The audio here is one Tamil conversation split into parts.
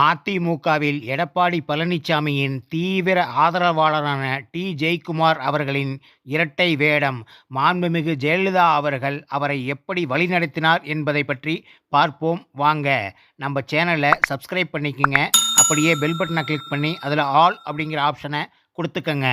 அதிமுகவில் எடப்பாடி பழனிசாமியின் தீவிர ஆதரவாளரான டி. ஜெயக்குமார் அவர்களின் இரட்டை வேடம். மாண்புமிகு ஜெயலலிதா அவர்கள் அவரை எப்படி வழிநடத்தினார் என்பதை பற்றி பார்ப்போம். வாங்க நம்ம சேனலை சப்ஸ்கிரைப் பண்ணிக்கோங்க. அப்படியே பெல் பட்டனை கிளிக் பண்ணி அதில் ஆல் அப்படிங்கிற ஆப்ஷனை கொடுத்துக்கங்க.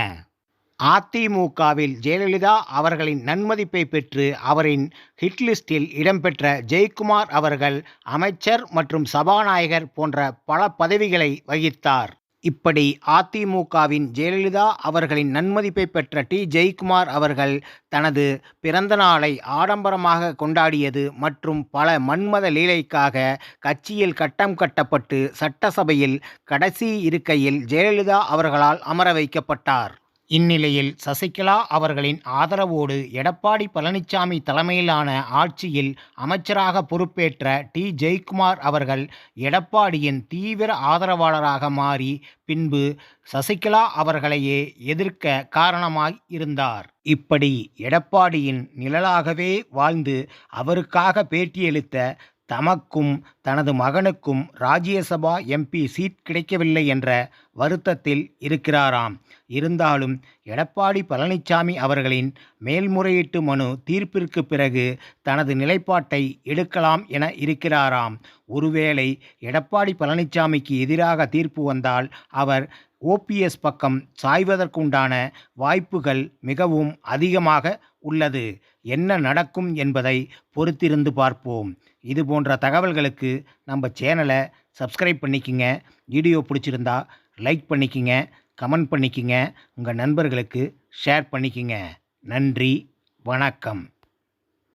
அதிமுகவில் ஜெயலலிதா அவர்களின் நன்மதிப்பை பெற்று அவரின் ஹிட்லிஸ்டில் இடம்பெற்ற ஜெயக்குமார் அவர்கள் அமைச்சர் மற்றும் சபாநாயகர் போன்ற பல பதவிகளை வகித்தார். இப்படி அதிமுகவின் ஜெயலலிதா அவர்களின் நன்மதிப்பை பெற்ற டி. ஜெயக்குமார் அவர்கள் தனது பிறந்த நாளை ஆடம்பரமாக கொண்டாடியது மற்றும் பல மன்மத லீலைக்காக கட்சியில் கட்டம் கட்டப்பட்டு சட்டசபையில் கடைசி இருக்கையில் ஜெயலலிதா அவர்களால் அமர வைக்கப்பட்டார். இந்நிலையில் சசிகலா அவர்களின் ஆதரவோடு எடப்பாடி பழனிசாமி தலைமையிலான ஆட்சியில் அமைச்சராக பொறுப்பேற்ற டி. ஜெயக்குமார் அவர்கள் எடப்பாடியின் தீவிர ஆதரவாளராக மாறி பின்பு சசிகலா அவர்களையே எதிர்க்க காரணமாய் இருந்தார். இப்படி எடப்பாடியின் நிழலாகவே வாழ்ந்து அவருக்காக பேட்டியளித்த தமக்கும் தனது மகனுக்கும் ராஜ்யசபா எம்பி சீட் கிடைக்கவில்லை என்ற வருத்தத்தில் இருக்கிறாராம். இருந்தாலும் எடப்பாடி பழனிசாமி அவர்களின் மேல்முறையீட்டு மனு தீர்ப்பிற்கு பிறகு தனது நிலைப்பாட்டை எடுக்கலாம் என இருக்கிறாராம். ஒருவேளை எடப்பாடி பழனிசாமிக்கு எதிராக தீர்ப்பு வந்தால் அவர் ஓபிஎஸ் பக்கம் சாய்வதற்குண்டான வாய்ப்புகள் மிகவும் அதிகமாக உள்ளது. என்ன நடக்கும் என்பதை பொறுத்திருந்து பார்ப்போம். இது போன்ற தகவல்களுக்கு நம்ம சேனலை சப்ஸ்கிரைப் பண்ணிக்கிங்க. வீடியோ பிடிச்சிருந்தா லைக் பண்ணிக்கிங்க. கமெண்ட் பண்ணிக்கிங்க. உங்கள் நண்பர்களுக்கு ஷேர் பண்ணிக்கிங்க. நன்றி. வணக்கம்.